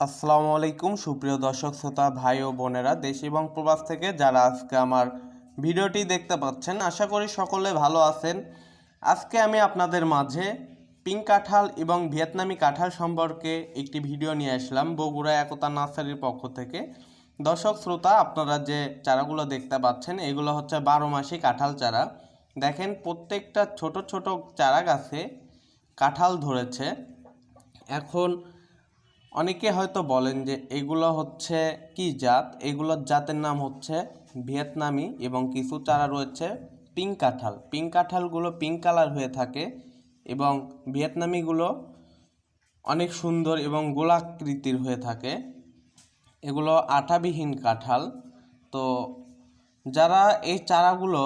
আসসালামু আলাইকুম, সুপ্রিয় দর্শক, শ্রোতা, ভাই ও বোনেরা, দেশ এবং প্রবাস থেকে যারা আজকে আমার ভিডিওটি দেখতে পাচ্ছেন, আশা করি সকলে ভালো আছেন। আজকে আমি আপনাদের মাঝে পিঙ্ক কাঁঠাল এবং ভিয়েতনামি কাঁঠাল সম্পর্কে একটি ভিডিও নিয়ে আসলাম, বগুড়া একতা নার্সারির পক্ষ থেকে। দর্শক, শ্রোতা, আপনারা যে চারাগুলো দেখতে পাচ্ছেন, এগুলো হচ্ছে বারো মাসি কাঁঠাল চারা। দেখেন, প্রত্যেকটা ছোট ছোট চারা গাছে কাঁঠাল ধরেছে। এখন অনেকে হয়তো বলেন যে এগুলো হচ্ছে কি জাত? এগুলোর জাতের নাম হচ্ছে ভিয়েতনামি এবং কিছু চারা রয়েছে পিঙ্ক কাঁঠাল। পিঙ্ক কাঁঠালগুলো পিঙ্ক কালার হয়ে থাকে এবং ভিয়েতনামিগুলো অনেক সুন্দর এবং গোলাকৃতির হয়ে থাকে। এগুলো আঠাবিহীন কাঁঠাল। তো যারা এই চারাগুলো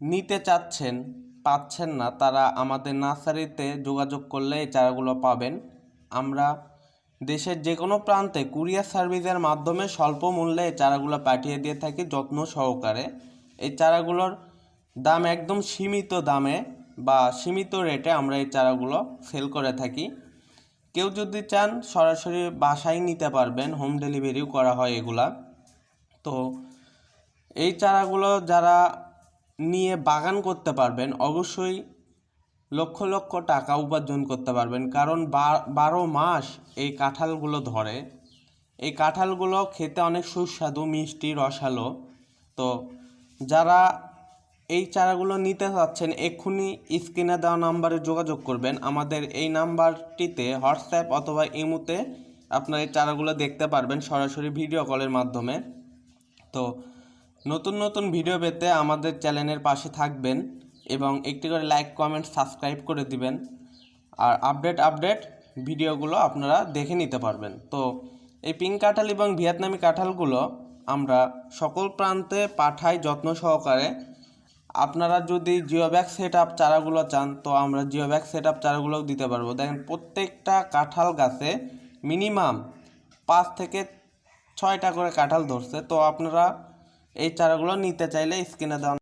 নিতে চাচ্ছেন, পাচ্ছেন না, তারা আমাদের নার্সারিতে যোগাযোগ করলে এই চারাগুলো পাবেন। আমরা দেশের যে কোনো প্রান্তে কুরিয়ার সার্ভিসের মাধ্যমে স্বল্প মূল্যে এই চারাগুলো পাঠিয়ে দিয়ে থাকি যত্ন সহকারে। এই চারাগুলোর দাম একদম সীমিত দামে বা সীমিত রেটে আমরা এই চারাগুলো সেল করে থাকি। কেউ যদি চান সরাসরি বাসায় নিতে পারবেন, হোম ডেলিভারিও করা হয় এগুলা। তো এই চারাগুলো যারা নিয়ে বাগান করতে পারবেন, অবশ্যই লক্ষ লক্ষ টাকা উপার্জন করতে পারবেন। কারণ বারো মাস এই কাঁঠালগুলো ধরে। এই কাঁঠালগুলো খেতে অনেক সুস্বাদু, মিষ্টি, রসালো। তো যারা এই চারাগুলো নিতে চাচ্ছেন, এক্ষুনি স্ক্রিনে দেওয়া নাম্বারে যোগাযোগ করবেন। আমাদের এই নাম্বারটিতে হোয়াটসঅ্যাপ অথবা ইমুতে আপনার এই চারাগুলো দেখতে পারবেন সরাসরি ভিডিও কলের মাধ্যমে। তো নতুন নতুন ভিডিও পেতে আমাদের চ্যানেলের পাশে থাকবেন। এবং একটি করে লাইক কমেন্ট সাবস্ক্রাইব করে দিবেন। আর আপডেট আপডেট ভিডিওগুলো আপনারা দেখে নিতে পারবেন। তো এই পিঙ্ক কাঁঠাল এবং ভিয়েতনামি কাঁঠালগুলো আমরা সকল প্রান্তে পাঠাই যত্ন সহকারে। আপনারা যদি জিওব্যাগ সেট আপ চারাগুলো চান, তো আমরা জিওব্যাগ সেট আপ চারাগুলোও দিতে পারব। দেখেন প্রত্যেকটা কাঁঠাল গাছে মিনিমাম পাঁচ থেকে ছয়টা করে কাঁঠাল ধরছে। তো আপনারা এই চারাগুলো নিতে চাইলে স্ক্রিনে দেওয়া